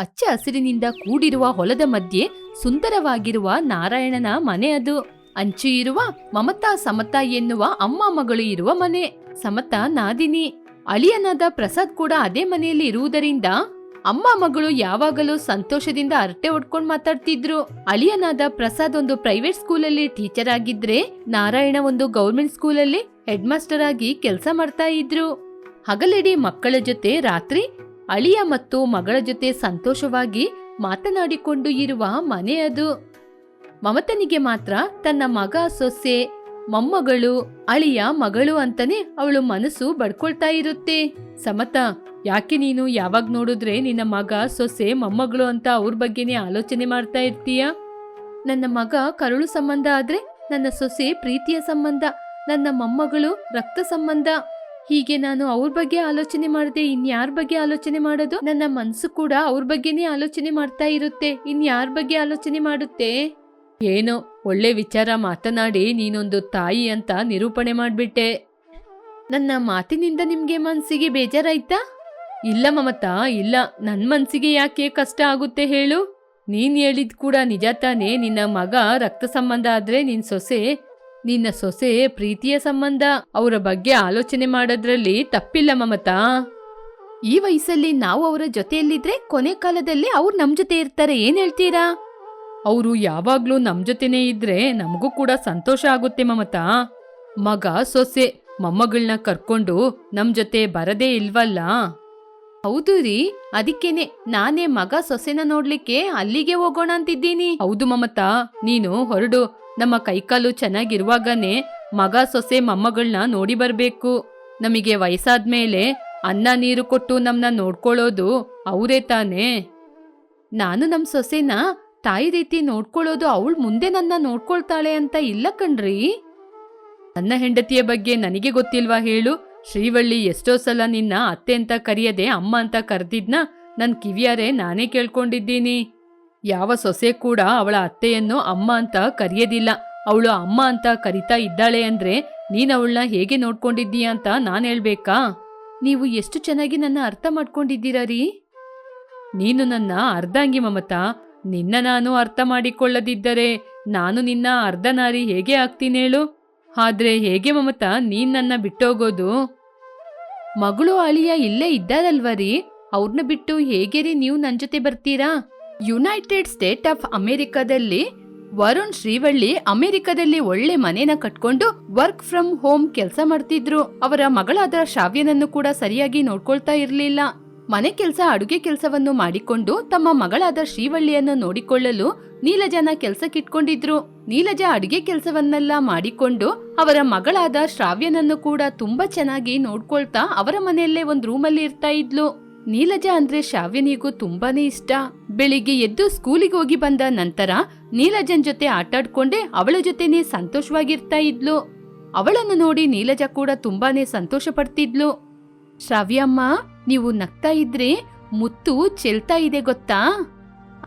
ಹಚ್ಚ ಹಸಿರಿನಿಂದ ಕೂಡಿರುವ ಹೊಲದ ಮಧ್ಯೆ ಸುಂದರವಾಗಿರುವ ನಾರಾಯಣನ ಮನೆ ಅದು. ಅಂಚು ಇರುವ ಮಮತಾ ಸಮತಾ ಎನ್ನುವ ಅಮ್ಮ ಮಗಳು ಇರುವ ಮನೆ. ಸಮತಾ ನಾದಿನಿ. ಅಳಿಯನಾದ ಪ್ರಸಾದ್ ಕೂಡ ಅದೇ ಮನೆಯಲ್ಲಿ ಇರುವುದರಿಂದ ಅಮ್ಮ ಮಗಳು ಯಾವಾಗಲೂ ಸಂತೋಷದಿಂದ ಅರಟೆ ಹೊಡ್ಕೊಂಡ್ ಮಾತಾಡ್ತಿದ್ರು. ಅಳಿಯನಾದ ಪ್ರಸಾದ್ ಒಂದು ಪ್ರೈವೇಟ್ ಸ್ಕೂಲಲ್ಲಿ ಟೀಚರ್ ಆಗಿದ್ರೆ ನಾರಾಯಣ ಒಂದು ಗೌರ್ಮೆಂಟ್ ಸ್ಕೂಲಲ್ಲಿ ಹೆಡ್ ಮಾಸ್ಟರ್ ಆಗಿ ಕೆಲಸ ಮಾಡ್ತಾ ಇದ್ರು. ಹಗಲಿಡೀ ಮಕ್ಕಳ ಜೊತೆ ರಾತ್ರಿ ಅಳಿಯ ಮತ್ತು ಮಗಳ ಜೊತೆ ಸಂತೋಷವಾಗಿ ಮಾತನಾಡಿಕೊಂಡು ಇರುವ ಮನೆ ಅದು. ಮಮತನಿಗೆ ಮಾತ್ರ ತನ್ನ ಮಗ, ಸೊಸೆ, ಮೊಮ್ಮಗಳು, ಅಳಿಯ ಮಗಳು ಅಂತಾನೆ ಅವಳು ಮನಸ್ಸು ಬಡ್ಕೊಳ್ತಾ ಇರುತ್ತೆ. ಸಮತ, ಯಾಕೆ ನೀನು ಯಾವಾಗ ನೋಡಿದ್ರೆ ನಿನ್ನ ಮಗ, ಸೊಸೆ, ಮೊಮ್ಮಗಳು ಅಂತ ಅವ್ರ ಬಗ್ಗೆನೇ ಆಲೋಚನೆ ಮಾಡ್ತಾ ಇರ್ತೀಯ? ನನ್ನ ಮಗ ಕರುಳು ಸಂಬಂಧ ಆದ್ರೆ ನನ್ನ ಸೊಸೆ ಪ್ರೀತಿಯ ಸಂಬಂಧ, ನನ್ನ ಮೊಮ್ಮಗಳು ರಕ್ತ ಸಂಬಂಧ. ಹೀಗೆ ನಾನು ಅವ್ರ ಬಗ್ಗೆ ಆಲೋಚನೆ ಮಾಡದೆ ಇನ್ಯಾರ ಬಗ್ಗೆ ಆಲೋಚನೆ ಮಾಡೋದು? ನನ್ನ ಮನಸ್ಸು ಕೂಡ ಅವ್ರ ಬಗ್ಗೆನೇ ಆಲೋಚನೆ ಮಾಡ್ತಾ ಇರುತ್ತೆ. ಇನ್ಯಾರ ಬಗ್ಗೆ ಆಲೋಚನೆ ಮಾಡುತ್ತೆ? ಏನೋ ಒಳ್ಳೆ ವಿಚಾರ ಮಾತನಾಡಿ ನೀನೊಂದು ತಾಯಿ ಅಂತ ನಿರೂಪಣೆ ಮಾಡ್ಬಿಟ್ಟೆ. ನನ್ನ ಮಾತಿನಿಂದ ನಿಮಗೆ ಮನ್ಸಿಗೆ ಬೇಜಾರಾಯ್ತಾ? ಇಲ್ಲ ಮಮತಾ ಇಲ್ಲ. ನನ್ನ ಮನಸ್ಸಿಗೆ ಯಾಕೆ ಕಷ್ಟ ಆಗುತ್ತೆ ಹೇಳು? ನೀನ್ ಹೇಳಿದ್ ಕೂಡ ನಿಜ ತಾನೇ. ನಿನ್ನ ಮಗ ರಕ್ತ ಸಂಬಂಧ ಆದ್ರೆ ನಿನ್ ಸೊಸೆ ನಿನ್ನ ಸೊಸೆ ಪ್ರೀತಿಯ ಸಂಬಂಧ ಅವರ ಬಗ್ಗೆ ಆಲೋಚನೆ ಮಾಡೋದ್ರಲ್ಲಿ ತಪ್ಪಿಲ್ಲ ಮಮತಾ. ಈ ವಯಸ್ಸಲ್ಲಿ ನಾವು ಅವರ ಜೊತೆಯಲ್ಲಿದ್ರೆ ಕೊನೆ ಕಾಲದಲ್ಲಿ ಅವ್ರು ನಮ್ ಜೊತೆ ಇರ್ತಾರೆ ಏನ್ ಹೇಳ್ತೀರಾ? ಅವರು ಯಾವಾಗ್ಲೂ ನಮ್ ಜೊತೆನೇ ಇದ್ರೆ ನಮಗೂ ಕೂಡ ಸಂತೋಷ ಆಗುತ್ತೆ ಮಮತಾ. ಮಗ ಸೊಸೆ ಮೊಮ್ಮಗಳನ್ನ ಕರ್ಕೊಂಡು ನಮ್ ಜೊತೆ ಬರದೇ ಇಲ್ವಲ್ಲ? ಹೌದು ರೀ ಅದಕ್ಕೇನೆ ನಾನೇ ಮಗ ಸೊಸೆನ ನೋಡ್ಲಿಕ್ಕೆ ಅಲ್ಲಿಗೆ ಹೋಗೋಣ ಅಂತಿದ್ದೀನಿ. ಹೌದು ಮಮತಾ ನೀನು ಹೊರಡು ನಮ್ಮ ಕೈಕಾಲು ಚೆನ್ನಾಗಿರುವಾಗನೇ ಮಗ, ಸೊಸೆ ಮೊಮ್ಮಗಳನ್ನ ನೋಡಿ ಬರಬೇಕು. ನಮಗೆ ವಯಸ್ಸಾದ ಮೇಲೆ ಅನ್ನ ನೀರು ಕೊಟ್ಟು ನಮ್ನ ನೋಡ್ಕೊಳ್ಳೋದು ಅವರೇ ತಾನೇ. ನಾನು ನಮ್ಮ ಸೊಸೆನ ತಾಯಿ ರೀತಿ ನೋಡ್ಕೊಳ್ಳೋದು ಅವಳು ಮುಂದೆ ನನ್ನ ನೋಡ್ಕೊಳ್ತಾಳೆ ಅಂತ ಇಲ್ಲ ಕಣ್ರಿ. ನನ್ನ ಹೆಂಡತಿಯ ಬಗ್ಗೆ ನನಗೆ ಗೊತ್ತಿಲ್ವಾ ಹೇಳು? ಶ್ರೀವಳ್ಳಿ ಎಷ್ಟೋ ಸಲ ನಿನ್ನ ಅತ್ತೆ ಅಂತ ಕರೆಯದೆ ಅಮ್ಮ ಅಂತ ಕರೆದಿದ್ನ ನನ್ ಕಿವಿಯಾರೆ ನಾನೇ ಕೇಳ್ಕೊಂಡಿದ್ದೀನಿ. ಯಾವ ಸೊಸೆ ಕೂಡ ಅವಳ ಅತ್ತೆಯನ್ನು ಅಮ್ಮ ಅಂತ ಕರೆಯೋದಿಲ್ಲ. ಅವಳು ಅಮ್ಮ ಅಂತ ಕರಿತಾ ಇದ್ದಾಳೆ ಅಂದ್ರೆ ನೀನ್ ಅವಳನ್ನ ಹೇಗೆ ನೋಡ್ಕೊಂಡಿದ್ದೀಯ ಅಂತ ನಾನ್ ಹೇಳ್ಬೇಕಾ? ನೀವು ಎಷ್ಟು ಚೆನ್ನಾಗಿ ನನ್ನ ಅರ್ಥ ಮಾಡ್ಕೊಂಡಿದ್ದೀರಾ ರೀ? ನೀನು ನನ್ನ ಅರ್ಧಾಂಗಿ ಮಮತಾ. ನಿನ್ನ ನಾನು ಅರ್ಥ ಮಾಡಿಕೊಳ್ಳದಿದ್ದರೆ ನಾನು ನಿನ್ನ ಅರ್ಧನಾರಿ ಹೇಗೆ ಆಗ್ತೀನೇಳು ಆದ್ರೆ ಹೇಗೆ ಮಮತಾ, ನೀನ್ ನನ್ನ ಬಿಟ್ಟೋಗೋದು? ಮಗಳು ಅಳಿಯ ಇಲ್ಲೇ ಇದ್ದಾರಲ್ವ ರೀ? ಅವ್ರನ್ನ ಬಿಟ್ಟು ಹೇಗೆ ರೀ ನೀವು ನನ್ನ ಜೊತೆ ಬರ್ತೀರಾ? ಯುನೈಟೆಡ್ ಸ್ಟೇಟ್ ಆಫ್ ಅಮೆರಿಕದಲ್ಲಿ ವರುಣ್ ಶ್ರೀವಳ್ಳಿ ಅಮೆರಿಕದಲ್ಲಿ ಒಳ್ಳೆ ಮನೇನ ಕಟ್ಕೊಂಡು ವರ್ಕ್ ಫ್ರಮ್ ಹೋಮ್ ಕೆಲಸ ಮಾಡ್ತಿದ್ರು. ಅವರ ಮಗಳಾದ ಶ್ರಾವ್ಯನನ್ನು ಕೂಡ ಸರಿಯಾಗಿ ನೋಡ್ಕೊಳ್ತಾ ಇರಲಿಲ್ಲ. ಮನೆ ಕೆಲಸ, ಅಡುಗೆ ಕೆಲಸವನ್ನು ಮಾಡಿಕೊಂಡು ತಮ್ಮ ಮಗಳಾದ ಶ್ರೀವಳ್ಳಿಯನ್ನು ನೋಡಿಕೊಳ್ಳಲು ನೀಲಜನ ಕೆಲಸಕ್ಕಿಟ್ಕೊಂಡಿದ್ರು ನೀಲಜ ಅಡುಗೆ ಕೆಲಸವನ್ನೆಲ್ಲ ಮಾಡಿಕೊಂಡು ಅವರ ಮಗಳಾದ ಶ್ರಾವ್ಯನನ್ನು ಕೂಡ ತುಂಬಾ ಚೆನ್ನಾಗಿ ನೋಡ್ಕೊಳ್ತಾ ಅವರ ಮನೆಯಲ್ಲೇ ಒಂದು ರೂಮಲ್ಲಿ ಇರ್ತಾ ಇದ್ಲು. ನೀಲಜ ಅಂದ್ರೆ ಶಾವಿನಿಗೂ ತುಂಬಾನೇ ಇಷ್ಟ. ಬೆಳಿಗ್ಗೆ ಎದ್ದು ಸ್ಕೂಲಿಗೆ ಹೋಗಿ ಬಂದ ನಂತರ ನೀಲಜನ್ ಜೊತೆ ಆಟಾಡ್ಕೊಂಡೆ ಅವಳ ಜೊತೆನೆ ಸಂತೋಷವಾಗಿರ್ತಾ ಇದ್ಲು. ಅವಳನ್ನು ನೋಡಿ ನೀಲಜ ಕೂಡ ತುಂಬಾನೇ ಸಂತೋಷ ಪಡ್ತಿದ್ಲು ಶ್ರಾವ್ಯಮ್ಮ ನೀವು ನಗ್ತಾ ಇದ್ರೆ ಮುತ್ತು ಚೆಲ್ತಾ ಇದೆ ಗೊತ್ತಾ?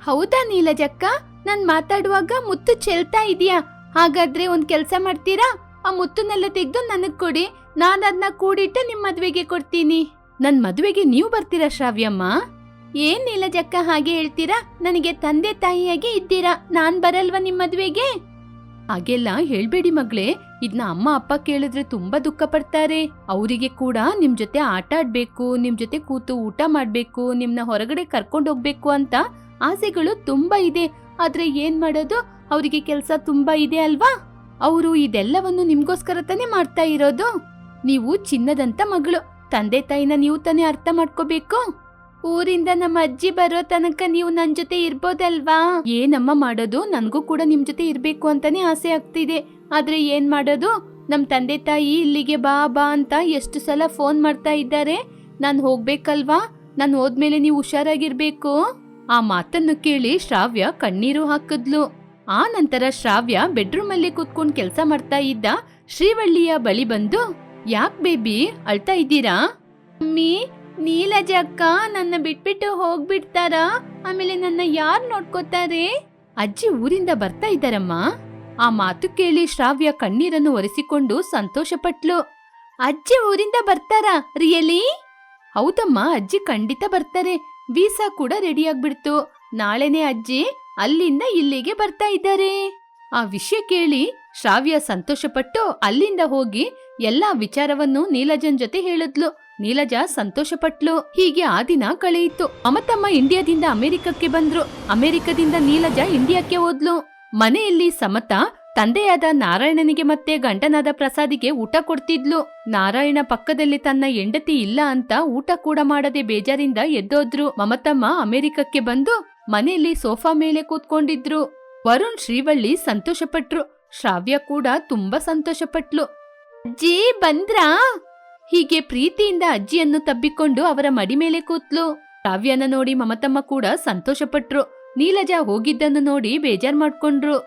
ಹೌದಾ ನೀಲಜಕ್ಕ ನಾನ್ ಮಾತಾಡುವಾಗ ಮುತ್ತು ಚೆಲ್ತಾ ಇದೆಯಾ? ಹಾಗಾದ್ರೆ ಒಂದ್ ಕೆಲ್ಸ ಮಾಡ್ತೀರಾ? ಆ ಮುತ್ತನ್ನೆಲ್ಲ ತೆಗೆದು ನನಗ್ ಕೊಡಿ. ನಾನು ಅದನ್ನ ಕೂಡಿಟ್ಟು ನಿಮ್ ಮದ್ವೆಗೆ ಕೊಡ್ತೀನಿ. ನನ್ ಮದುವೆಗೆ ನೀವು ಬರ್ತೀರಾ ಶ್ರಾವ್ಯಮ್ಮ? ಏನ್ ನೀಲಜಕ್ಕ ಹಾಗೆ ಹೇಳ್ತೀರಾ? ನನಗೆ ತಂದೆ ತಾಯಿಯಾಗಿ ಇದ್ದೀರಾ? ನಾನ್ ಬರಲ್ವಾ ನಿಮ್ ಮದ್ವೆಗೆ? ಹಾಗೆಲ್ಲ ಹೇಳ್ಬೇಡಿ ಮಗ್ಳೆ. ಇದ್ನ ಅಮ್ಮ ಅಪ್ಪ ಕೇಳಿದ್ರೆ ತುಂಬಾ ದುಃಖ ಪಡ್ತಾರೆ. ಅವರಿಗೆ ಕೂಡ ನಿಮ್ ಜೊತೆ ಆಟ ಆಡ್ಬೇಕು, ನಿಮ್ ಜೊತೆ ಕೂತು ಊಟ ಮಾಡ್ಬೇಕು, ನಿಮ್ನ ಹೊರಗಡೆ ಕರ್ಕೊಂಡು ಹೋಗ್ಬೇಕು ಅಂತ ಆಸೆಗಳು ತುಂಬಾ ಇದೆ. ಆದ್ರೆ ಏನ್ ಮಾಡೋದು? ಅವರಿಗೆ ಕೆಲಸ ತುಂಬಾ ಇದೆ ಅಲ್ವಾ? ಅವರು ಇದೆಲ್ಲವನ್ನು ನಿಮ್ಗೋಸ್ಕರ ತಾನೇ ಮಾಡ್ತಾ ಇರೋದು. ನೀವು ಚಿನ್ನದಂತ ಮಗಳು. ತಂದೆ ತಾಯಿನ ನೀವು ತಾನೇ ಅರ್ಥ ಮಾಡ್ಕೋಬೇಕು? ಊರಿಂದ ನಮ್ಮ ಅಜ್ಜಿ ಬರೋ ತನಕ ನೀವು ನನ್ ಜೊತೆ ಇರ್ಬೋದಲ್ವಾ? ಏನಮ್ಮ ಮಾಡೋದು? ನನಗೂ ಕೂಡ ನಿಮ್ ಜೊತೆ ಇರ್ಬೇಕು ಅಂತಾನೆ ಆಸೆ ಆಗ್ತಿದೆ. ಆದ್ರೆ ಏನ್ ಮಾಡೋದು? ನಮ್ ತಂದೆ ತಾಯಿ ಇಲ್ಲಿಗೆ ಬಾ ಬಾ ಅಂತ ಎಷ್ಟು ಸಲ ಫೋನ್ ಮಾಡ್ತಾ ಇದ್ದಾರೆ. ನಾನು ಹೋಗ್ಬೇಕಲ್ವಾ? ನಾನು ಹೋದ್ಮೇಲೆ ನೀವು ಹುಷಾರಾಗಿರ್ಬೇಕು. ಆ ಮಾತನ್ನು ಕೇಳಿ ಶ್ರಾವ್ಯ ಕಣ್ಣೀರು ಹಾಕಿದ್ಲು. ಆ ನಂತರ ಶ್ರಾವ್ಯ ಬೆಡ್ರೂಮ್ ಅಲ್ಲಿ ಕೂತ್ಕೊಂಡು ಕೆಲಸ ಮಾಡ್ತಾ ಇದ್ದ ಶ್ರೀವಳ್ಳಿಯ ಬಳಿ ಬಂದು ಯಾಕ್ ಬೇಬಿ? ಅಳ್ತಾ ಇದ್ದೀರಾ? ಮಮ್ಮಿ, ನೀಲಜ ಅಕ್ಕ ನನ್ನ ಬಿಟ್ಬಿಟ್ಟು ಹೋಗ್ಬಿಡ್ತಾರಾ? ಆಮೇಲೆ ನನ್ನ ಯಾರ್ ನೋಡ್ಕೋತಾರೆ? ಅಜ್ಜಿ ಊರಿಂದ ಬರ್ತಾ ಇದ್ದಾರಮ್ಮ. ಆ ಮಾತು ಕೇಳಿ ಶ್ರಾವ್ಯ ಕಣ್ಣೀರನ್ನು ಒರೆಸಿಕೊಂಡು ಸಂತೋಷಪಟ್ಲು. ಅಜ್ಜಿ ಊರಿಂದ ಬರ್ತಾರಾ? ರಿಯಲಿ? ಹೌದಮ್ಮ, ಅಜ್ಜಿ ಖಂಡಿತ ಬರ್ತಾರೆ. ವೀಸಾ ಕೂಡ ರೆಡಿ ಆಗ್ಬಿಡ್ತು. ನಾಳೆನೆ ಅಜ್ಜಿ ಅಲ್ಲಿಂದ ಇಲ್ಲಿಗೆ ಬರ್ತಾ ಇದ್ದಾರೆ. ಆ ವಿಷಯ ಕೇಳಿ ಶ್ರಾವ್ಯ ಸಂತೋಷಪಟ್ಟು ಅಲ್ಲಿಂದ ಹೋಗಿ ಎಲ್ಲಾ ವಿಚಾರವನ್ನು ನೀಲಜನ್ ಜೊತೆ ಹೇಳಿದ್ಲು. ನೀಲಜ ಸಂತೋಷಪಟ್ಲು. ಹೀಗೆ ಆ ದಿನ ಕಳೆಯಿತು. ಅಮತಮ್ಮ ಇಂಡಿಯಾದಿಂದ ಅಮೆರಿಕಕ್ಕೆ ಬಂದ್ರು. ಅಮೆರಿಕದಿಂದ ನೀಲಜ ಇಂಡಿಯಾಕ್ಕೆ ಹೋದ್ಲು. ಮನೆಯಲ್ಲಿ ಸಮತ, ತಂದೆಯಾದ ನಾರಾಯಣನಿಗೆ ಮತ್ತೆ ಗಂಡನಾದ ಪ್ರಸಾದಿಗೆ ಊಟ ಕೊಡ್ತಿದ್ಲು. ನಾರಾಯಣ ಪಕ್ಕದಲ್ಲಿ ತನ್ನ ಹೆಂಡತಿ ಇಲ್ಲ ಅಂತ ಊಟ ಕೂಡ ಮಾಡದೆ ಬೇಜಾರಿಂದ ಎದ್ದೋದ್ರು. ಮಮತಮ್ಮ ಅಮೆರಿಕಕ್ಕೆ ಬಂದು ಮನೆಯಲ್ಲಿ ಸೋಫಾ ಮೇಲೆ ಕೂತ್ಕೊಂಡಿದ್ರು. ವರುಣ್ ಶ್ರೀವಳ್ಳಿ ಸಂತೋಷಪಟ್ರು. ಶ್ರಾವ್ಯ ಕೂಡ ತುಂಬಾ ಸಂತೋಷಪಟ್ಲು. ಅಜ್ಜಿ, ಬಂದ್ರಾ? ಹೀಗೆ ಪ್ರೀತಿಯಿಂದ ಅಜ್ಜಿಯನ್ನು ತಬ್ಬಿಕೊಂಡು ಅವರ ಮಡಿ ಮೇಲೆ ಕೂತ್ಲು. ಕಾವ್ಯನ ನೋಡಿ ಮಮತಮ್ಮ ಕೂಡ ಸಂತೋಷಪಟ್ರು. ನೀಲಜ ಹೋಗಿದ್ದನ್ನು ನೋಡಿ ಬೇಜಾರ್ ಮಾಡ್ಕೊಂಡ್ರು.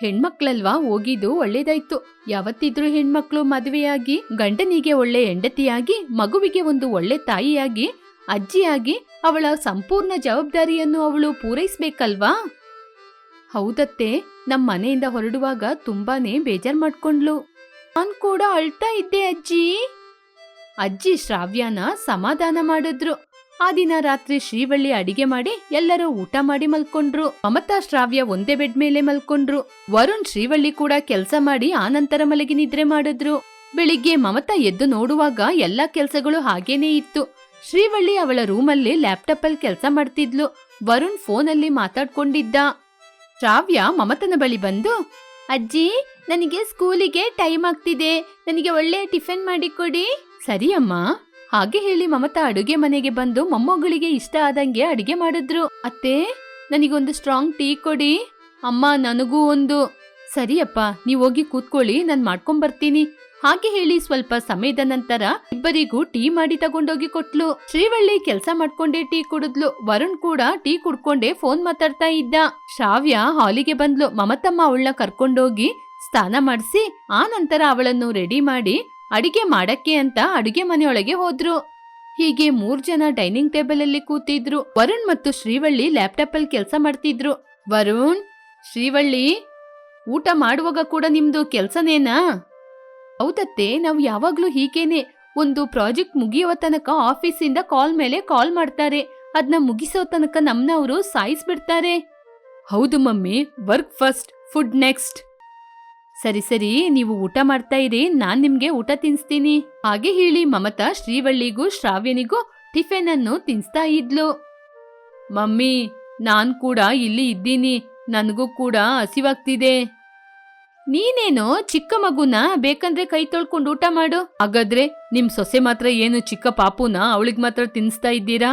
ಹೆಣ್ಮಕ್ಳಲ್ವಾ? ಹೋಗಿದ್ದು ಒಳ್ಳೇದಾಯ್ತು. ಯಾವತ್ತಿದ್ರೂ ಹೆಣ್ಮಕ್ಳು ಮದುವೆಯಾಗಿ, ಗಂಡನಿಗೆ ಒಳ್ಳೆ ಹೆಂಡತಿಯಾಗಿ, ಮಗುವಿಗೆ ಒಂದು ಒಳ್ಳೆ ತಾಯಿಯಾಗಿ, ಅಜ್ಜಿಯಾಗಿ ಅವಳ ಸಂಪೂರ್ಣ ಜವಾಬ್ದಾರಿಯನ್ನು ಅವಳು ಪೂರೈಸ್ಬೇಕಲ್ವಾ? ಹೌದತ್ತೆ. ನಮ್ ಮನೆಯಿಂದ ಹೊರಡುವಾಗ ತುಂಬಾನೇ ಬೇಜಾರ್ ಮಾಡ್ಕೊಂಡ್ಲು. ನಾನ್ ಕೂಡ ಅಳ್ತಾ ಇದ್ದೆ, ಅಜ್ಜಿ. ಅಜ್ಜಿ ಶ್ರಾವ್ಯನ ಸಮಾಧಾನ ಮಾಡಿದ್ರು. ಆ ದಿನ ರಾತ್ರಿ ಶ್ರೀವಳ್ಳಿ ಅಡಿಗೆ ಮಾಡಿ ಎಲ್ಲರೂ ಊಟ ಮಾಡಿ ಮಲ್ಕೊಂಡ್ರು. ಮಮತಾ ಶ್ರಾವ್ಯ ಒಂದೇ ಬೆಡ್ ಮೇಲೆ ಮಲ್ಕೊಂಡ್ರು. ವರುಣ್ ಶ್ರೀವಳ್ಳಿ ಕೂಡ ಕೆಲಸ ಮಾಡಿ ಆನಂತರ ಮಲಗಿ ನಿದ್ರೆ ಮಾಡಿದ್ರು. ಬೆಳಿಗ್ಗೆ ಮಮತಾ ಎದ್ದು ನೋಡುವಾಗ ಎಲ್ಲಾ ಕೆಲಸಗಳು ಹಾಗೇನೇ ಇತ್ತು. ಶ್ರೀವಳ್ಳಿ ಅವಳ ರೂಮಲ್ಲಿ ಲ್ಯಾಪ್ಟಾಪ್ ಅಲ್ಲಿ ಕೆಲಸ ಮಾಡ್ತಿದ್ಲು. ವರುಣ್ ಫೋನಲ್ಲಿ ಮಾತಾಡ್ಕೊಂಡಿದ್ದ. ಶ್ರಾವ್ಯ ಮಮತನ ಬಳಿ ಬಂದು ಅಜ್ಜಿ, ನನಗೆ ಸ್ಕೂಲಿಗೆ ಟೈಮ್ ಆಗ್ತಿದೆ. ನನಗೆ ಒಳ್ಳೆ ಟಿಫಿನ್ ಮಾಡಿಕೊಡಿ ಸರಿ ಅಮ್ಮ. ಹಾಗೆ ಹೇಳಿ ಮಮತಾ ಅಡುಗೆ ಮನೆಗೆ ಬಂದು ಮೊಮ್ಮಗಳಿಗೆ ಇಷ್ಟ ಆದಂಗೆ ಅಡುಗೆ ಮಾಡಿದ್ರು. ಅತ್ತೆ, ನನಗೊಂದು ಸ್ಟ್ರಾಂಗ್ ಟೀ ಕೊಡಿ. ಅಮ್ಮ, ನನಗೂ ಒಂದು. ಸರಿಯಪ್ಪ ನೀವು ಹೋಗಿ ಕೂತ್ಕೊಳ್ಳಿ, ನಾನು ಮಾಡ್ಕೊಂಡ್ ಬರ್ತೀನಿ. ಹಾಗೆ ಹೇಳಿ ಸ್ವಲ್ಪ ಸಮಯದ ನಂತರ ಇಬ್ಬರಿಗೂ ಟೀ ಮಾಡಿ ತಗೊಂಡೋಗಿ ಕೊಟ್ಲು. ಶ್ರೀವಳ್ಳಿ ಕೆಲಸ ಮಾಡ್ಕೊಂಡೆ ಟೀ ಕುಡಿದ್ಲು. ವರುಣ್ ಕೂಡ ಟೀ ಕುಡ್ಕೊಂಡೇ ಫೋನ್ ಮಾತಾಡ್ತಾ ಇದ್ದ. ಶ್ರಾವ್ಯ ಹಾಲಿಗೆ ಬಂದ್ಲು. ಮಮತಮ್ಮ ಅವಳನ್ನ ಕರ್ಕೊಂಡೋಗಿ ಸ್ನಾನ ಮಾಡಿಸಿ, ಆ ನಂತರ ಅವಳನ್ನು ರೆಡಿ ಮಾಡಿ ಅಡಿಗೆ ಮಾಡಕ್ಕೆ ಅಂತ ಅಡಿಗೆ ಮನೆಯೊಳಗೆ ಹೋದ್ರು. ಹೀಗೆ ಮೂರ್ ಜನ ಡೈನಿಂಗ್ ಟೇಬಲ್ ಅಲ್ಲಿ ಕೂತಿದ್ರು. ವರುಣ್ ಮತ್ತು ಶ್ರೀವಳ್ಳಿ ಲ್ಯಾಪ್ಟಾಪ್ ಅಲ್ಲಿ ಕೆಲಸ ಮಾಡ್ತಿದ್ರು. ವರುಣ್, ಶ್ರೀವಳ್ಳಿ, ಊಟ ಮಾಡುವಾಗ ಕೂಡ ನಿಮ್ದು ಕೆಲ್ಸನೇನಾ? ಹೌದತ್ತೆ, ನಾವು ಯಾವಾಗ್ಲೂ ಹೀಗೇನೆ ಒಂದು ಪ್ರಾಜೆಕ್ಟ್ ಮುಗಿಯೋ ತನಕ ಆಫೀಸಿಂದ ಕಾಲ್ ಮೇಲೆ ಕಾಲ್ ಮಾಡ್ತಾರೆ. ಅದನ್ನ ಮುಗಿಸೋ ತನಕ ನಮ್ನವರು ಸಾಯಿಸ್ಬಿಡ್ತಾರೆ. ಹೌದು mummy, work first, food next. ಸರಿ ಸರಿ, ನೀವು ಊಟ ಮಾಡ್ತಾ ಇರಿ, ನಾನ್ ನಿಮ್ಗೆ ಊಟ ತಿನ್ಸ್ತೀನಿ. ಹಾಗೆ ಹೇಳಿ ಮಮತಾ ಶ್ರೀವಳ್ಳಿಗೂ, ಶ್ರಾವ್ಯನಿಗೂ ಟಿಫಿನ್ ಅನ್ನು ತಿನ್ಸ್ತಾ ಇದ್ಲು. ಮಮ್ಮಿ, ನಾನ್ ಕೂಡ ಇಲ್ಲಿ ಇದ್ದೀನಿ. ನನಗೂ ಕೂಡ ಹಸಿವಾಗ್ತಿದೆ. ನೀನೇನೋ ಚಿಕ್ಕ ಮಗುನ ಬೇಕಂದ್ರೆ ಕೈ ತೊಳ್ಕೊಂಡು ಊಟ ಮಾಡು. ಹಾಗಾದ್ರೆ ನಿಮ್ ಸೊಸೆ ಮಾತ್ರ ಏನು ಚಿಕ್ಕ ಪಾಪುನ ಅವಳಿಗ್ ಮಾತ್ರ ತಿನ್ಸ್ತಾ ಇದ್ದೀರಾ?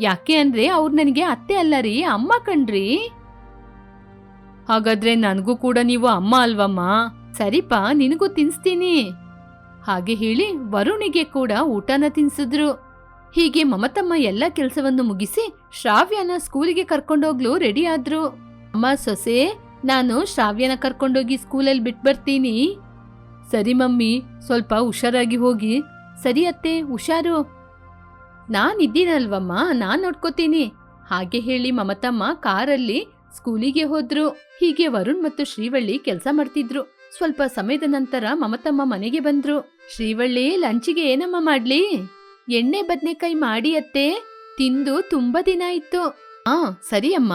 ಯಾಕೆ ಅಂದ್ರೆ ಅವ್ರು ನನಗೆ ಅತ್ತೆ ಅಲ್ಲ ರೀ, ಅಮ್ಮ ಕಣ್ರಿ. ಹಾಗಾದ್ರೆ ನನಗೂ ಕೂಡ ನೀವು ಅಮ್ಮ ಅಲ್ವಮ್ಮ? ಸರಿಪ, ನಿನಗೂ ತಿನ್ಸ್ತೀನಿ. ಹಾಗೆ ಹೇಳಿ ವರುಣಿಗೆ ಕೂಡ ಊಟನ ತಿನ್ಸಿದ್ರು. ಹೀಗೆ ಮಮತಮ್ಮ ಎಲ್ಲ ಕೆಲಸವನ್ನು ಮುಗಿಸಿ ಶ್ರಾವ್ಯನ ಸ್ಕೂಲಿಗೆ ಕರ್ಕೊಂಡೋಗ್ಲು ರೆಡಿ ಆದ್ರು. ಅಮ್ಮ, ಸೊಸೆ ನಾನು ಶ್ರಾವ್ಯನ ಕರ್ಕೊಂಡೋಗಿ ಸ್ಕೂಲಲ್ಲಿ ಬಿಟ್ಬರ್ತೀನಿ ಸರಿ ಮಮ್ಮಿ, ಸ್ವಲ್ಪ ಹುಷಾರಾಗಿ ಹೋಗಿ. ಸರಿ ಅತ್ತೆ, ಹುಷಾರು. ನಾನಿದ್ದೀನಲ್ವಮ್ಮ, ನಾನ್ ನೋಡ್ಕೋತೀನಿ. ಹಾಗೆ ಹೇಳಿ ಮಮತಮ್ಮ ಕಾರಲ್ಲಿ ಸ್ಕೂಲಿಗೆ ಹೋದ್ರು. ಹೀಗೆ ವರುಣ್ ಮತ್ತು ಶ್ರೀವಳ್ಳಿ ಕೆಲಸ ಮಾಡ್ತಿದ್ರು. ಸ್ವಲ್ಪ ಸಮಯದ ನಂತರ ಮಮತಮ್ಮ ಮನೆಗೆ ಬಂದ್ರು. ಶ್ರೀವಳ್ಳಿ, ಲಂಚಿಗೆ ಏನಮ್ಮ ಮಾಡ್ಲಿ? ಎಣ್ಣೆ, ಬದ್ನೆಕಾಯಿ ಮಾಡಿ ಅತ್ತೆ. ತಿಂದು ತುಂಬಾ ದಿನ ಆಯ್ತು. ಆ, ಸರಿ ಅಮ್ಮ.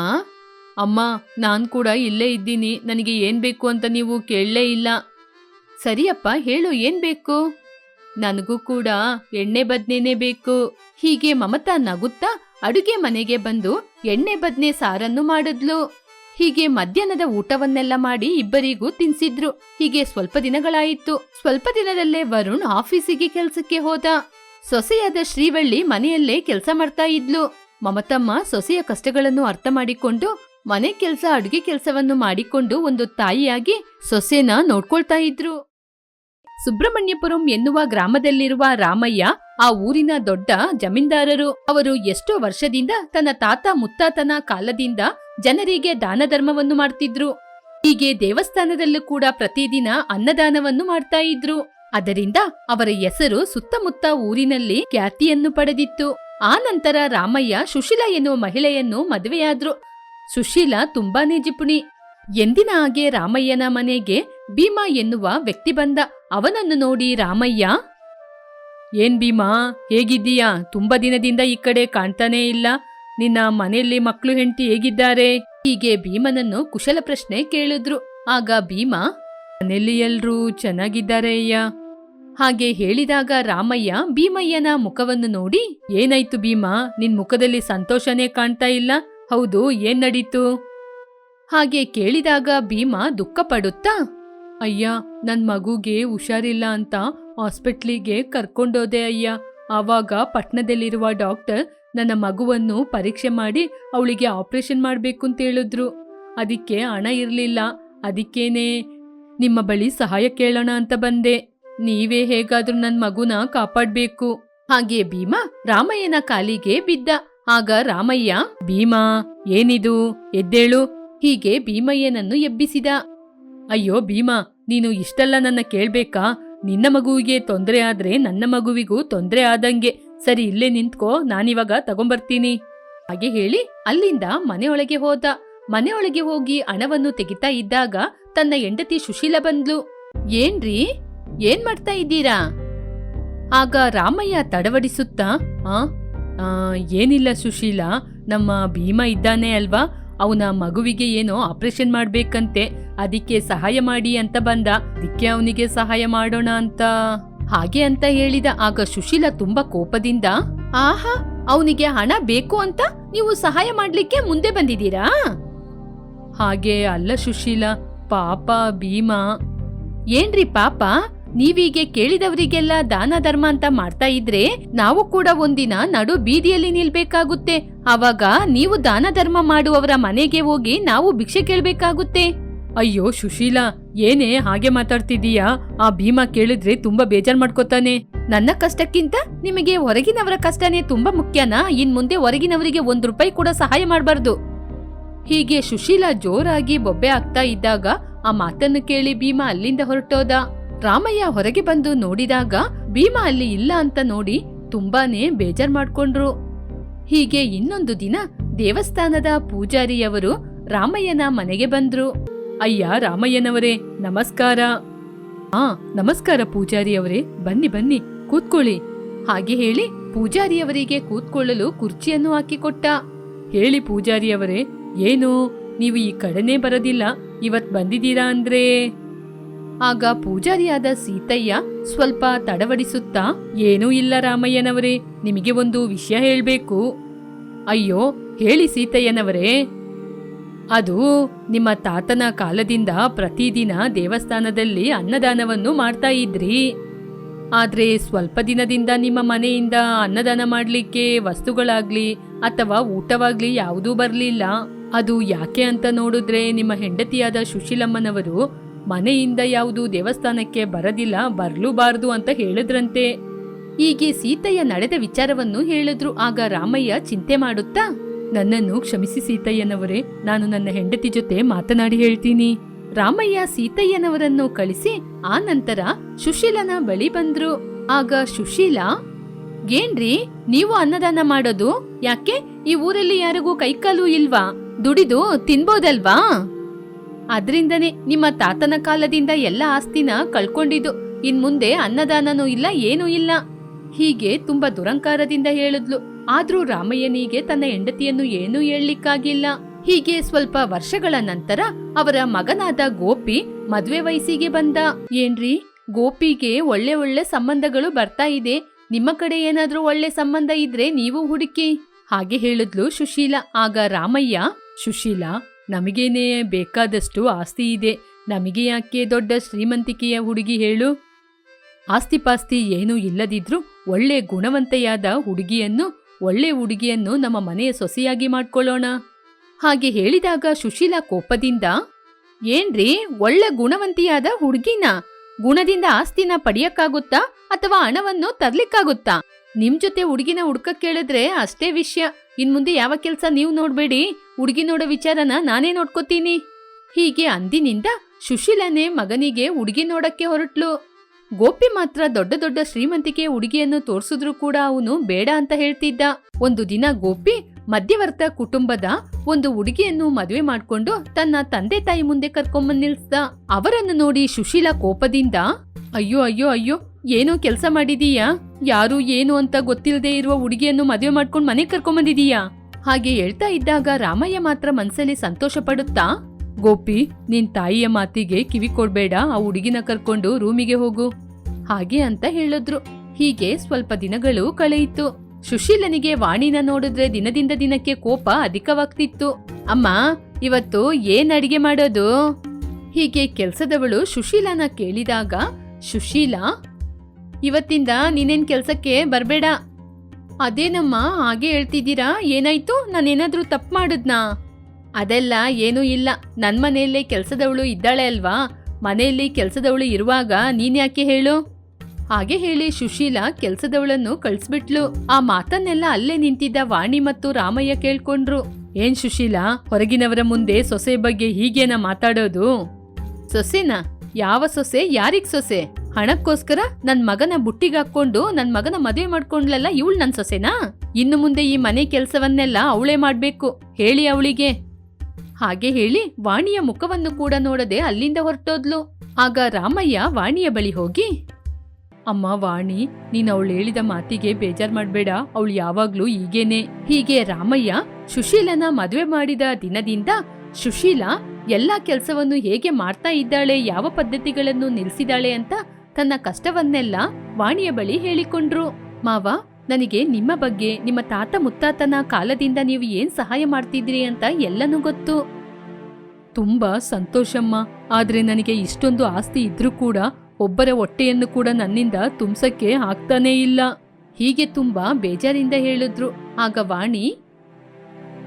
ಅಮ್ಮ, ನಾನ್ ಕೂಡ ಇಲ್ಲೇ ಇದ್ದೀನಿ. ನನಗೆ ಏನ್ ಬೇಕು ಅಂತ ನೀವು ಕೇಳಲೇ ಇಲ್ಲ. ಸರಿಯಪ್ಪ, ಹೇಳು, ಏನ್ ಬೇಕು? ನನಗೂ ಕೂಡ ಎಣ್ಣೆ ಬದ್ನೆನೇ ಬೇಕು. ಹೀಗೆ ಮಮತಾ ನಗುತ್ತಾ ಅಡುಗೆ ಮನೆಗೆ ಬಂದು ಎಣ್ಣೆ ಬದ್ನೆ ಸಾರನ್ನು ಮಾಡಿದ್ಲು. ಹೀಗೆ ಮಧ್ಯಾಹ್ನದ ಊಟವನ್ನೆಲ್ಲ ಮಾಡಿ ಇಬ್ಬರಿಗೂ ತಿನ್ಸಿದ್ರು. ಹೀಗೆ ಸ್ವಲ್ಪ ದಿನಗಳಾಯಿತು. ಸ್ವಲ್ಪ ದಿನದಲ್ಲೇ ವರುಣ್ ಆಫೀಸಿಗೆ ಕೆಲ್ಸಕ್ಕೆ ಹೋದ. ಸೊಸೆಯಾದ ಶ್ರೀವಳ್ಳಿ ಮನೆಯಲ್ಲೇ ಕೆಲಸ ಮಾಡ್ತಾ ಇದ್ಲು. ಮಮತಮ್ಮ ಸೊಸೆಯ ಕಷ್ಟಗಳನ್ನು ಅರ್ಥ ಮಾಡಿಕೊಂಡು ಮನೆ ಕೆಲಸ, ಅಡುಗೆ ಕೆಲಸವನ್ನು ಮಾಡಿಕೊಂಡು ಒಂದು ತಾಯಿಯಾಗಿ ಸೊಸೆನ ನೋಡ್ಕೊಳ್ತಾ ಇದ್ರು. ಸುಬ್ರಹ್ಮಣ್ಯಪುರಂ ಎನ್ನುವ ಗ್ರಾಮದಲ್ಲಿರುವ ರಾಮಯ್ಯ, ಆ ಊರಿನ ದೊಡ್ಡ ಜಮೀನ್ದಾರರು. ಅವರು ಎಷ್ಟೋ ವರ್ಷದಿಂದ ತನ್ನ ತಾತ ಮುತ್ತಾತನ ಕಾಲದಿಂದ ಜನರಿಗೆ ದಾನ ಧರ್ಮವನ್ನು ಮಾಡ್ತಿದ್ರು. ಹೀಗೆ ದೇವಸ್ಥಾನದಲ್ಲೂ ಕೂಡ ಪ್ರತಿದಿನ ಅನ್ನದಾನವನ್ನು ಮಾಡ್ತಾ ಇದ್ರು. ಅದರಿಂದ ಅವರ ಹೆಸರು ಸುತ್ತಮುತ್ತ ಊರಿನಲ್ಲಿ ಖ್ಯಾತಿಯನ್ನು ಪಡೆದಿತ್ತು. ಆ ನಂತರ ರಾಮಯ್ಯ ಸುಶೀಲ ಎನ್ನುವ ಮಹಿಳೆಯನ್ನು ಮದುವೆಯಾದ್ರು. ಸುಶೀಲಾ ತುಂಬಾನೇ ಜಿಪುಣಿ ಎಂದಿನ ಹಾಗೆ ರಾಮಯ್ಯನ ಮನೆಗೆ ಭೀಮಾ ಎನ್ನುವ ವ್ಯಕ್ತಿ ಬಂದ. ಅವನನ್ನು ನೋಡಿ ರಾಮಯ್ಯ, ಏನ್ ಭೀಮಾ, ಹೇಗಿದ್ದೀಯಾ? ತುಂಬಾ ದಿನದಿಂದ ಈ ಕಡೆ ಕಾಣ್ತಾನೇ ಇಲ್ಲ. ನಿನ್ನ ಮನೆಯಲ್ಲಿ ಮಕ್ಕಳು ಹೆಂಡತಿ ಹೇಗಿದ್ದಾರೆ? ಹೀಗೆ ಭೀಮನನ್ನು ಕುಶಲ ಪ್ರಶ್ನೆ ಕೇಳಿದ್ರು. ಆಗ ಭೀಮಾ, ಮನೆಯಲ್ಲಿ ಎಲ್ರೂ ಚೆನ್ನಾಗಿದ್ದಾರೆ ಅಯ್ಯ? ಹಾಗೆ ಹೇಳಿದಾಗ ರಾಮಯ್ಯ ಭೀಮಯ್ಯನ ಮುಖವನ್ನು ನೋಡಿ, ಏನಾಯ್ತು ಭೀಮಾ? ನಿನ್ ಮುಖದಲ್ಲಿ ಸಂತೋಷನೇ ಕಾಣ್ತಾ ಇಲ್ಲ. ಹೌದು, ಏನ್ ನಡೀತು? ಹಾಗೆ ಕೇಳಿದಾಗ ಭೀಮ ದುಃಖ ಪಡುತ್ತಾ ಅಯ್ಯ, ನನ್ ಮಗುಗೆ ಹುಷಾರಿಲ್ಲ ಅಂತ ಹಾಸ್ಪಿಟ್ಲಿಗೆ ಕರ್ಕೊಂಡೋದೆ ಅಯ್ಯ. ಆವಾಗ ಪಟ್ನದಲ್ಲಿರುವ ಡಾಕ್ಟರ್ ನನ್ನ ಮಗುವನ್ನು ಪರೀಕ್ಷೆ ಮಾಡಿ ಅವಳಿಗೆ ಆಪರೇಷನ್ ಮಾಡಬೇಕು ಅಂತ ಹೇಳಿದ್ರು. ಅದಕ್ಕೆ ಹಣ ಇರಲಿಲ್ಲ. ಅದಕ್ಕೇನೆ ನಿಮ್ಮ ಬಳಿ ಸಹಾಯ ಕೇಳೋಣ ಅಂತ ಬಂದೆ. ನೀವೇ ಹೇಗಾದ್ರೂ ನನ್ನ ಮಗುನ ಕಾಪಾಡ್ಬೇಕು. ಹಾಗೆ ಭೀಮ ರಾಮಯ್ಯನ ಕಾಲಿಗೆ ಬಿದ್ದ. ಆಗ ರಾಮಯ್ಯ, ಭೀಮಾ, ಏನಿದು, ಎದ್ದೇಳು, ಹೀಗೆ ಭೀಮಯ್ಯನನ್ನು ಎಬ್ಬಿಸಿದ. ಅಯ್ಯೋ ಭೀಮಾ, ನೀನು ಇಷ್ಟೆಲ್ಲ ನನ್ನ ಕೇಳ್ಬೇಕಾ? ನಿನ್ನ ಮಗುವಿಗೆ ತೊಂದರೆ ಆದ್ರೆ ನನ್ನ ಮಗುವಿಗೂ ತೊಂದರೆ ಆದಂಗೆ. ಸರಿ, ಇಲ್ಲೇ ನಿಂತ್ಕೋ, ನಾನಿವಾಗ ತಗೊಂಬರ್ತೀನಿ. ಹಾಗೆ ಹೇಳಿ ಅಲ್ಲಿಂದ ಮನೆಯೊಳಗೆ ಹೋದ. ಮನೆಯೊಳಗೆ ಹೋಗಿ ಹಣವನ್ನು ತೆಗಿತಾ ಇದ್ದಾಗ ತನ್ನ ಹೆಂಡತಿ ಸುಶೀಲ ಬಂದ್ಲು. ಏನ್ರಿ? ಏನ್ ಮಾಡ್ತಾ ಇದ್ದೀರಾ? ಆಗ ರಾಮಯ್ಯ ತಡವಡಿಸುತ್ತಾ, ಆ? ಏನಿಲ್ಲ ಸುಶೀಲ. ನಮ್ಮ ಭೀಮ ಇದ್ದಾನೆ ಅಲ್ವಾ? ಅವನ ಮಗುವಿಗೆ ಏನೋ ಆಪರೇಷನ್ ಮಾಡ್ಬೇಕಂತೆ. ಅದಕ್ಕೆ ಸಹಾಯ ಮಾಡಿ ಅಂತ ಬಂದ. ಅದಕ್ಕೆ ಅವನಿಗೆ ಸಹಾಯ ಮಾಡೋಣ ಅಂತ. ಹಾಗೆ ಅಂತ ಹೇಳಿದ. ಆಗ ಸುಶೀಲ ತುಂಬಾ ಕೋಪದಿಂದ, ಆಹಾ, ಅವನಿಗೆ ಹಣ ಬೇಕು ಅಂತ ನೀವು ಸಹಾಯ ಮಾಡ್ಲಿಕ್ಕೆ ಮುಂದೆ ಬಂದಿದ್ದೀರಾ? ಹಾಗೆ ಅಲ್ಲ ಸುಶೀಲ. ಪಾಪ ಭೀಮ. ಏನ್ರಿ ಪಾಪ? ನೀವೀಗೆ ಕೇಳಿದವರಿಗೆಲ್ಲ ದಾನ ಧರ್ಮ ಅಂತ ಮಾಡ್ತಾ ಇದ್ರೆ ನಾವು ಕೂಡ ಒಂದಿನ ನಡು ಬೀದಿಯಲ್ಲಿ ನಿಲ್ಬೇಕಾಗುತ್ತೆ. ಆವಾಗ ನೀವು ದಾನ ಧರ್ಮ ಮಾಡುವವರ ಮನೆಗೆ ಹೋಗಿ ನಾವು ಭಿಕ್ಷೆ ಕೇಳ್ಬೇಕಾಗುತ್ತೆ. ಅಯ್ಯೋ ಸುಶೀಲಾ, ಏನೇ ಹಾಗೆ ಮಾತಾಡ್ತಿದೀಯಾ ಆ ಭೀಮ ಕೇಳಿದ್ರೆ ತುಂಬಾ ಬೇಜಾರ್ ಮಾಡ್ಕೋತಾನೆ. ನನ್ನ ಕಷ್ಟಕ್ಕಿಂತ ನಿಮಗೆ ಹೊರಗಿನವರ ಕಷ್ಟನೇ ತುಂಬಾ ಮುಖ್ಯನಾ? ಇನ್ ಮುಂದೆ ಹೊರಗಿನವರಿಗೆ ಒಂದ್ ರೂಪಾಯಿ ಕೂಡ ಸಹಾಯ ಮಾಡಬಾರ್ದು. ಹೀಗೆ ಸುಶೀಲಾ ಜೋರಾಗಿ ಬೊಬ್ಬೆ ಆಗ್ತಾ ಇದ್ದಾಗ ಆ ಮಾತನ್ನು ಕೇಳಿ ಭೀಮ ಅಲ್ಲಿಂದ ಹೊರಟೋದ. ರಾಮಯ್ಯ ಹೊರಗೆ ಬಂದು ನೋಡಿದಾಗ ಭೀಮ ಅಲ್ಲಿ ಇಲ್ಲ ಅಂತ ನೋಡಿ ತುಂಬಾನೇ ಬೇಜಾರ್ ಮಾಡ್ಕೊಂಡ್ರು. ಹೀಗೆ ಇನ್ನೊಂದು ದಿನ ದೇವಸ್ಥಾನದ ಪೂಜಾರಿಯವರು ರಾಮಯ್ಯನ ಮನೆಗೆ ಬಂದ್ರು. ಅಯ್ಯ ರಾಮಯ್ಯನವರೇ, ನಮಸ್ಕಾರ. ಆ, ನಮಸ್ಕಾರ ಪೂಜಾರಿಯವರೇ, ಬನ್ನಿ ಬನ್ನಿ, ಕೂತ್ಕೊಳ್ಳಿ. ಹಾಗೆ ಹೇಳಿ ಪೂಜಾರಿಯವರಿಗೆ ಕೂತ್ಕೊಳ್ಳಲು ಕುರ್ಚಿಯನ್ನು ಹಾಕಿಕೊಟ್ಟ. ಹೇಳಿ ಪೂಜಾರಿಯವರೇ, ಏನು, ನೀವು ಈ ಕಡೆನೇ ಬರೋದಿಲ್ಲ, ಇವತ್ ಬಂದಿದ್ದೀರಾ ಅಂದ್ರೆ? ಆಗ ಪೂಜಾರಿಯಾದ ಸೀತಯ್ಯ ಸ್ವಲ್ಪ ತಡವಡಿಸುತ್ತಾ, ಏನೂ ಇಲ್ಲ ರಾಮಯ್ಯನವರೇ, ನಿಮಗೆ ಒಂದು ವಿಷಯ ಹೇಳಬೇಕು. ಅಯ್ಯೋ, ಹೇಳಿ ಸೀತಯ್ಯನವರೇ. ಅದು ನಿಮ್ಮ ತಾತನ ಕಾಲದಿಂದ ಪ್ರತಿದಿನ ದೇವಸ್ಥಾನದಲ್ಲಿ ಅನ್ನದಾನವನ್ನು ಮಾಡ್ತಾ ಇದ್ರಿ. ಆದ್ರೆ ಸ್ವಲ್ಪ ದಿನದಿಂದ ನಿಮ್ಮ ಮನೆಯಿಂದ ಅನ್ನದಾನ ಮಾಡಲಿಕ್ಕೆ ವಸ್ತುಗಳಾಗ್ಲಿ ಅಥವಾ ಊಟವಾಗ್ಲಿ ಯಾವುದೂ ಬರಲಿಲ್ಲ. ಅದು ಯಾಕೆ ಅಂತ ನೋಡಿದ್ರೆ ನಿಮ್ಮ ಹೆಂಡತಿಯಾದ ಸುಶೀಲಮ್ಮನವರು ಮನೆಯಿಂದ ಯಾವುದು ದೇವಸ್ಥಾನಕ್ಕೆ ಬರದಿಲ್ಲ, ಬರ್ಲೂಬಾರದು ಅಂತ ಹೇಳಿದ್ರಂತೆ. ಹೀಗೆ ಸೀತಯ್ಯ ನಡೆದ ವಿಚಾರವನ್ನು ಹೇಳಿದ್ರು. ಆಗ ರಾಮಯ್ಯ ಚಿಂತೆ ಮಾಡುತ್ತಾ, ನನ್ನನ್ನು ಕ್ಷಮಿಸಿ ಸೀತಯ್ಯನವರೇ, ನಾನು ನನ್ನ ಹೆಂಡತಿ ಜೊತೆ ಮಾತನಾಡಿ ಹೇಳ್ತೀನಿ. ರಾಮಯ್ಯ ಸೀತಯ್ಯನವರನ್ನು ಕಳಿಸಿ, ಆ ನಂತರ ಸುಶೀಲನ ಬಳಿ ಬಂದ್ರು. ಆಗ ಸುಶೀಲ, ಏನ್ರಿ, ನೀವು ಅನ್ನದಾನ ಮಾಡೋದು? ಯಾಕೆ? ಈ ಊರಲ್ಲಿ ಯಾರಿಗೂ ಕೈಕಾಲು ಇಲ್ವಾ? ದುಡಿದು ತಿನ್ಬೋದಲ್ವಾ? ಅದ್ರಿಂದನೇ ನಿಮ್ಮ ತಾತನ ಕಾಲದಿಂದ ಎಲ್ಲ ಆಸ್ತಿನ ಕಳ್ಕೊಂಡಿದ್ದು. ಇನ್ ಮುಂದೆ ಅನ್ನದಾನನೂ ಇಲ್ಲ, ಏನೂ ಇಲ್ಲ. ಹೀಗೆ ತುಂಬಾ ದುರಂಕಾರದಿಂದ ಹೇಳಿದ್ಲು. ಆದ್ರೂ ರಾಮಯ್ಯನಿಗೆ ತನ್ನ ಹೆಂಡತಿಯನ್ನು ಏನೂ ಹೇಳಲಿಕ್ಕಾಗಿಲ್ಲ. ಹೀಗೆ ಸ್ವಲ್ಪ ವರ್ಷಗಳ ನಂತರ ಅವರ ಮಗನಾದ ಗೋಪಿ ಮದ್ವೆ ವಯಸ್ಸಿಗೆ ಬಂದ. ಏನ್ರಿ? ಗೋಪಿಗೆ ಒಳ್ಳೆ ಒಳ್ಳೆ ಸಂಬಂಧಗಳು ಬರ್ತಾ ಇದೆ. ನಿಮ್ಮ ಕಡೆ ಏನಾದ್ರೂ ಒಳ್ಳೆ ಸಂಬಂಧ ಇದ್ರೆ ನೀವು ಹುಡುಕಿ. ಹಾಗೆ ಹೇಳಿದ್ಲು ಸುಶೀಲ. ಆಗ ರಾಮಯ್ಯ, ಸುಶೀಲ ನಮಗೇನೆ ಬೇಕಾದಷ್ಟು ಆಸ್ತಿ ಇದೆ. ನಮಗೆ ಯಾಕೆ ದೊಡ್ಡ ಶ್ರೀಮಂತಿಕೆಯ ಹುಡುಗಿ ಹೇಳು? ಆಸ್ತಿ ಪಾಸ್ತಿ ಏನೂ ಇಲ್ಲದಿದ್ರೂ ಒಳ್ಳೆ ಗುಣವಂತೆಯಾದ ಹುಡುಗಿಯನ್ನು, ಒಳ್ಳೆ ಹುಡುಗಿಯನ್ನು ನಮ್ಮ ಮನೆಯ ಸೊಸೆಯಾಗಿ ಮಾಡ್ಕೊಳ್ಳೋಣ. ಹಾಗೆ ಹೇಳಿದಾಗ ಸುಶೀಲಾ ಕೋಪದಿಂದ, ಏನ್ರಿ, ಒಳ್ಳೆ ಗುಣವಂತಿಯಾದ ಹುಡುಗಿನ ಗುಣದಿಂದ ಆಸ್ತಿನ ಪಡೆಯಕ್ಕಾಗುತ್ತಾ ಅಥವಾ ಹಣವನ್ನು ತರ್ಲಿಕ್ಕಾಗುತ್ತಾ? ನಿಮ್ ಜೊತೆ ಹುಡುಗಿನ ಹುಡ್ಕಕ್ ಕೇಳಿದ್ರೆ ಅಷ್ಟೇ ವಿಷಯ. ಇನ್ ಮುಂದೆ ಯಾವ ಕೆಲಸ ನೀವು ನೋಡ್ಬೇಡಿ. ಹುಡುಗಿ ನೋಡೋ ವಿಚಾರನ ನಾನೇ ನೋಡ್ಕೋತೀನಿ. ಹೀಗೆ ಅಂದಿನಿಂದ ಸುಶೀಲನೇ ಮಗನಿಗೆ ಹುಡುಗಿ ನೋಡಕ್ಕೆ ಹೊರಟ್ಲು. ಗೋಪಿ ಮಾತ್ರ ದೊಡ್ಡ ದೊಡ್ಡ ಶ್ರೀಮಂತಿಕೆ ಹುಡುಗಿಯನ್ನು ತೋರ್ಸಿದ್ರು ಕೂಡ ಅವನು ಬೇಡ ಅಂತ ಹೇಳ್ತಿದ್ದ. ಒಂದು ದಿನ ಗೋಪಿ ಮಧ್ಯವರ್ತ ಕುಟುಂಬದ ಒಂದು ಹುಡುಗಿಯನ್ನು ಮದುವೆ ಮಾಡಿಕೊಂಡು ತನ್ನ ತಂದೆ ತಾಯಿ ಮುಂದೆ ಕರ್ಕೊಂಬಂದ್ ನಿಲ್ಸ್ದ. ಅವರನ್ನು ನೋಡಿ ಸುಶೀಲಾ ಕೋಪದಿಂದ, ಅಯ್ಯೋ ಅಯ್ಯೋ ಅಯ್ಯೋ, ಏನೋ ಕೆಲಸ ಮಾಡಿದೀಯಾ? ಯಾರು, ಏನು ಅಂತ ಗೊತ್ತಿಲ್ಲದೆ ಇರುವ ಹುಡುಗಿಯನ್ನು ಮದುವೆ ಮಾಡ್ಕೊಂಡು ಮನೆ ಕರ್ಕೊಂಬಂದಿದೀಯಾ? ಹಾಗೆ ಹೇಳ್ತಾ ಇದ್ದಾಗ ರಾಮಯ್ಯ ಮಾತ್ರ ಮನ್ಸಲ್ಲಿ ಸಂತೋಷ ಪಡುತ್ತಾ, ಗೋಪಿ, ನಿನ್ ತಾಯಿಯ ಮಾತಿಗೆ ಕಿವಿ ಕೊಡ್ಬೇಡ, ಆ ಹುಡುಗಿನ ಕರ್ಕೊಂಡು ರೂಮಿಗೆ ಹೋಗು. ಹಾಗೆ ಅಂತ ಹೇಳಿದ್ರು. ಹೀಗೆ ಸ್ವಲ್ಪ ದಿನಗಳು ಕಳೆಯಿತು. ಸುಶೀಲನಿಗೆ ವಾಣಿನ ನೋಡಿದ್ರೆ ದಿನದಿಂದ ದಿನಕ್ಕೆ ಕೋಪ ಅಧಿಕವಾಗ್ತಿತ್ತು. ಅಮ್ಮ, ಇವತ್ತು ಏನ್ ಅಡಿಗೆ ಮಾಡೋದು? ಹೀಗೆ ಕೆಲಸದವಳು ಸುಶೀಲನ ಕೇಳಿದಾಗ, ಸುಶೀಲಾ, ಇವತ್ತಿಂದ ನೀನೇನ್ ಕೆಲಸಕ್ಕೆ ಬರಬೇಡ. ಅದೇನಮ್ಮ, ಹಾಗೆ ಹೇಳ್ತಿದ್ದೀರಾ? ಏನಾಯ್ತು? ನಾನೇನಾದ್ರೂ ತಪ್ಪು ಮಾಡಿದ್ನಾ? ಅದೆಲ್ಲ ಏನೂ ಇಲ್ಲ. ನನ್ನ ಮನೆಯಲ್ಲೇ ಕೆಲಸದವಳು ಇದ್ದಾಳೆ ಅಲ್ವಾ? ಮನೆಯಲ್ಲಿ ಕೆಲಸದವಳು ಇರುವಾಗ ನೀನ್ಯಾಕೆ ಹೇಳು? ಹಾಗೆ ಹೇಳಿ ಸುಶೀಲಾ ಕೆಲ್ಸದವಳನ್ನು ಕಳ್ಸಿಬಿಟ್ಲು. ಆ ಮಾತನ್ನೆಲ್ಲ ಅಲ್ಲೇ ನಿಂತಿದ್ದ ವಾಣಿ ಮತ್ತು ರಾಮಯ್ಯ ಕೇಳ್ಕೊಂಡ್ರು. ಏನ್ ಸುಶೀಲಾ, ಹೊರಗಿನವರ ಮುಂದೆ ಸೊಸೆ ಬಗ್ಗೆ ಹೀಗೇನ ಮಾತಾಡೋದು? ಸೊಸೆನಾ? ಯಾವ ಸೊಸೆ? ಯಾರಿಗ್ ಸೊಸೆ? ಹಣಕ್ಕೋಸ್ಕರ ನನ್ ಮಗನ ಬುಟ್ಟಿಗೆ ಹಾಕೊಂಡು ನನ್ ಮಗನ ಮದುವೆ ಮಾಡ್ಕೊಂಡ್ಲಲ್ಲ ಇವಳು ನನ್ ಸೊಸೆನಾ? ಇನ್ನು ಮುಂದೆ ಈ ಮನೆ ಕೆಲಸವನ್ನೆಲ್ಲ ಅವಳೇ ಮಾಡ್ಬೇಕು. ಹೇಳಿ ಅವಳಿಗೆ. ಹಾಗೆ ಹೇಳಿ ವಾಣಿಯ ಮುಖವನ್ನು ಕೂಡ ನೋಡದೆ ಅಲ್ಲಿಂದ ಹೊರಟೋದ್ಲು. ಆಗ ರಾಮಯ್ಯ ವಾಣಿಯ ಬಳಿ ಹೋಗಿ ಅಮ್ಮ ವಾಣಿ, ನೀನ್ ಅವಳು ಹೇಳಿದ ಮಾತಿಗೆ ಬೇಜಾರ್ ಮಾಡ್ಬೇಡ, ಅವಳು ಯಾವಾಗ್ಲೂ ಹೀಗೇನೆ. ಹೀಗೆ ರಾಮಯ್ಯ ಸುಶೀಲನ ಮದುವೆ ಮಾಡಿದ ದಿನದಿಂದ ಸುಶೀಲ ಎಲ್ಲಾ ಕೆಲಸವನ್ನು ಹೇಗೆ ಮಾಡ್ತಾ ಇದ್ದಾಳೆ, ಯಾವ ಪದ್ಧತಿಗಳನ್ನು ನಿಲ್ಸಿದಾಳೆ ಅಂತ ತನ್ನ ಕಷ್ಟವನ್ನೆಲ್ಲ ವಾಣಿಯ ಬಳಿ ಹೇಳಿಕೊಂಡ್ರು. ಮಾವ, ನನಗೆ ನಿಮ್ಮ ಬಗ್ಗೆ, ನಿಮ್ಮ ತಾತ ಮುತ್ತಾತನ ಕಾಲದಿಂದ ನೀವು ಏನ್ ಸಹಾಯ ಮಾಡ್ತಿದ್ರಿ ಅಂತ ಎಲ್ಲನೂ ಗೊತ್ತು. ತುಂಬಾ ಸಂತೋಷಮ್ಮ ಆದ್ರೆ ನನಗೆ ಇಷ್ಟೊಂದು ಆಸ್ತಿ ಇದ್ರೂ ಕೂಡ ಒಬ್ಬರ ಹೊಟ್ಟೆಯನ್ನು ಕೂಡ ನನ್ನಿಂದ ತುಂಬ್ಸಕ್ಕೆ ಆಗ್ತಾನೇ ಇಲ್ಲ. ಹೀಗೆ ತುಂಬಾ ಬೇಜಾರಿಂದ ಹೇಳಿದ್ರು. ಆಗ ವಾಣಿ,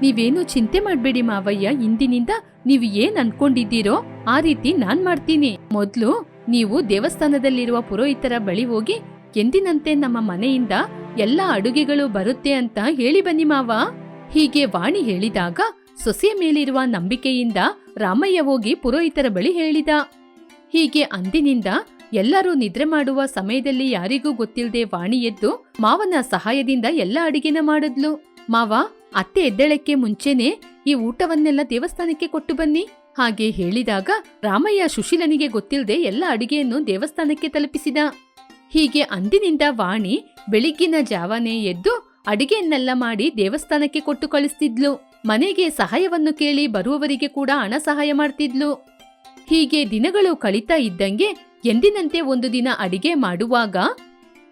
ನೀವೇನು ಚಿಂತೆ ಮಾಡ್ಬೇಡಿ ಮಾವಯ್ಯ, ಇಂದಿನಿಂದ ನೀವು ಏನ್ ಅನ್ಕೊಂಡಿದ್ದೀರೋ ಆ ರೀತಿ ನಾನ್ ಮಾಡ್ತೀನಿ. ಮೊದ್ಲು ನೀವು ದೇವಸ್ಥಾನದಲ್ಲಿರುವ ಪುರೋಹಿತರ ಬಳಿ ಹೋಗಿ ಎಂದಿನಂತೆ ನಮ್ಮ ಮನೆಯಿಂದ ಎಲ್ಲ ಅಡುಗೆಗಳು ಬರುತ್ತೆ ಅಂತ ಹೇಳಿ ಬನ್ನಿ ಮಾವ. ಹೀಗೆ ವಾಣಿ ಹೇಳಿದಾಗ ಸೊಸೆಯ ಮೇಲಿರುವ ನಂಬಿಕೆಯಿಂದ ರಾಮಯ್ಯ ಹೋಗಿ ಪುರೋಹಿತರ ಬಳಿ ಹೇಳಿದ. ಹೀಗೆ ಅಂದಿನಿಂದ ಎಲ್ಲರೂ ನಿದ್ರೆ ಮಾಡುವ ಸಮಯದಲ್ಲಿ ಯಾರಿಗೂ ಗೊತ್ತಿಲ್ಲದೆ ವಾಣಿ ಎದ್ದು ಮಾವನ ಸಹಾಯದಿಂದ ಎಲ್ಲ ಅಡಿಗೆನ ಮಾಡಿದ್ಲು. ಮಾವ, ಅತ್ತೆ ಎದ್ದೇಳಕ್ಕೆ ಮುಂಚೆನೆ ಈ ಊಟವನ್ನೆಲ್ಲ ದೇವಸ್ಥಾನಕ್ಕೆ ಕೊಟ್ಟು ಬನ್ನಿ. ಹಾಗೆ ಹೇಳಿದಾಗ ರಾಮಯ್ಯ ಸುಶೀಲನಿಗೆ ಗೊತ್ತಿಲ್ಲದೆ ಎಲ್ಲ ಅಡಿಗೆಯನ್ನು ದೇವಸ್ಥಾನಕ್ಕೆ ತಲುಪಿಸಿದ. ಹೀಗೆ ಅಂದಿನಿಂದ ವಾಣಿ ಬೆಳಿಗ್ಗಿನ ಜಾವನೇ ಎದ್ದು ಅಡಿಗೆಯನ್ನೆಲ್ಲ ಮಾಡಿ ದೇವಸ್ಥಾನಕ್ಕೆ ಕೊಟ್ಟು ಕಳಿಸ್ತಿದ್ಲು. ಮನೆಗೆ ಸಹಾಯವನ್ನು ಕೇಳಿ ಬರುವವರಿಗೆ ಕೂಡ ಹಣ ಸಹಾಯ ಮಾಡ್ತಿದ್ಲು. ಹೀಗೆ ದಿನಗಳು ಕಳೀತಾ ಇದ್ದಂಗೆ ಎಂದಿನಂತೆ ಒಂದು ದಿನ ಅಡಿಗೆ ಮಾಡುವಾಗ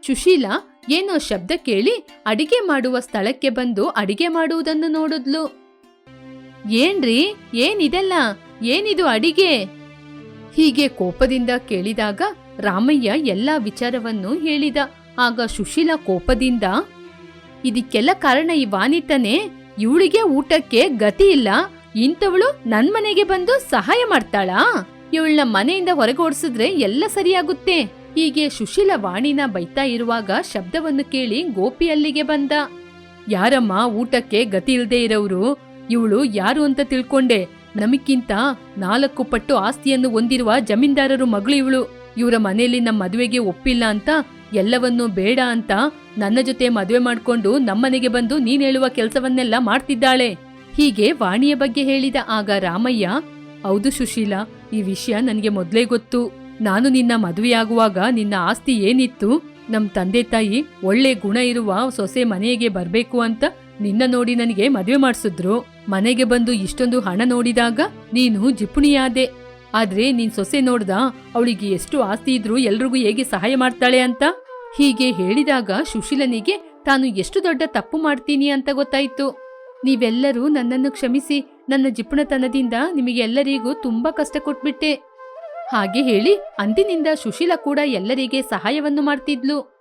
ಸುಶೀಲ ಏನೋ ಶಬ್ದ ಕೇಳಿ ಅಡಿಗೆ ಮಾಡುವ ಸ್ಥಳಕ್ಕೆ ಬಂದು ಅಡಿಗೆ ಮಾಡುವುದನ್ನು ನೋಡಿದ್ಲು. ಏನ್ರಿ? ಏನಿದೆಲ್ಲ? ಏನಿದು ಅಡಿಗೆ? ಹೀಗೆ ಕೋಪದಿಂದ ಕೇಳಿದಾಗ ರಾಮಯ್ಯ ಎಲ್ಲ ವಿಚಾರವನ್ನು ಹೇಳಿದ. ಆಗ ಸುಶೀಲ ಕೋಪದಿಂದ, ಇದಕ್ಕೆಲ್ಲ ಕಾರಣ ಈ ವಾನಿತನೇ ಇವಳಿಗೆ ಊಟಕ್ಕೆ ಗತಿ ಇಲ್ಲ. ಇಂಥವಳು ನನ್ನ ಮನೆಗೆ ಬಂದು ಸಹಾಯ ಮಾಡ್ತಾಳಾ? ಇವಳನ್ನ ಮನೆಯಿಂದ ಹೊರಗೆ ಓಡಿಸಿದ್ರೆ ಎಲ್ಲ ಸರಿಯಾಗುತ್ತೆ. ಹೀಗೆ ಸುಶೀಲ ವಾಣಿನ ಬೈತಾ ಇರುವಾಗ ಶಬ್ದವನ್ನು ಕೇಳಿ ಗೋಪಿ ಅಲ್ಲಿಗೆ ಬಂದ. ಯಾರಮ್ಮ ಊಟಕ್ಕೆ ಗತಿ ಇಲ್ದೇ ಇರೋರು ಇವಳು ಯಾರು ಅಂತ ತಿಳ್ಕೊಂಡೆ. ನಮಗಿಂತ ನಾಲ್ಕು ಪಟ್ಟು ಆಸ್ತಿಯನ್ನು ಹೊಂದಿರುವ ಜಮೀನ್ದಾರರು ಮಗಳು ಇವಳು. ಇವರ ಮನೆಯಲ್ಲಿ ನಮ್ಮ ಮದುವೆಗೆ ಒಪ್ಪಿಲ್ಲ ಅಂತ, ಎಲ್ಲವನ್ನೂ ಬೇಡ ಅಂತ ನನ್ನ ಜೊತೆ ಮದುವೆ ಮಾಡ್ಕೊಂಡು ನಮ್ಮನೆಗೆ ಬಂದು ನೀನ್ ಹೇಳುವ ಕೆಲಸವನ್ನೆಲ್ಲ ಮಾಡ್ತಿದ್ದಾಳೆ. ಹೀಗೆ ವಾಣಿಯ ಬಗ್ಗೆ ಹೇಳಿದ ಆಗ ರಾಮಯ್ಯ, ಹೌದು ಸುಶೀಲ ಈ ವಿಷಯ ನನಗೆ ಮೊದ್ಲೇ ಗೊತ್ತು. ನಾನು ನಿನ್ನ ಮದುವೆಯಾಗುವಾಗ ನಿನ್ನ ಆಸ್ತಿ ಏನಿತ್ತು? ನಮ್ ತಂದೆ ತಾಯಿ ಒಳ್ಳೆ ಗುಣ ಇರುವ ಸೊಸೆ ಮನೆಗೆ ಬರ್ಬೇಕು ಅಂತ ನಿನ್ನ ನೋಡಿ ನನಗೆ ಮದುವೆ ಮಾಡಿಸಿದ್ರು. ಮನೆಗೆ ಬಂದು ಇಷ್ಟೊಂದು ಹಣ ನೋಡಿದಾಗ ನೀನು ಜಿಪುಣಿಯಾದೆ ಆದ್ರೆ ನೀನ್ ಸೊಸೆ ನೋಡ್ದ ಅವಳಿಗೆ ಎಷ್ಟು ಆಸ್ತಿ ಇದ್ರೂ ಎಲ್ರಿಗೂ ಹೇಗೆ ಸಹಾಯ ಮಾಡ್ತಾಳೆ ಅಂತ? ಹೀಗೆ ಹೇಳಿದಾಗ ಸುಶೀಲನಿಗೆ, ತಾನು ಎಷ್ಟು ದೊಡ್ಡ ತಪ್ಪು ಮಾಡ್ತೀನಿ ಅಂತ ಗೊತ್ತಾಯ್ತು. ನೀವೆಲ್ಲರೂ ನನ್ನನ್ನು ಕ್ಷಮಿಸಿ. ನನ್ನ ಜಿಪುಣತನದಿಂದ ನಿಮಗೆಲ್ಲರಿಗೂ ತುಂಬಾ ಕಷ್ಟ ಕೊಟ್ಬಿಟ್ಟೆ. ಹಾಗೆ ಹೇಳಿ ಅಂದಿನಿಂದ ಸುಶೀಲ ಕೂಡ ಎಲ್ಲರಿಗೆ ಸಹಾಯವನ್ನು ಮಾಡ್ತಿದ್ಲು.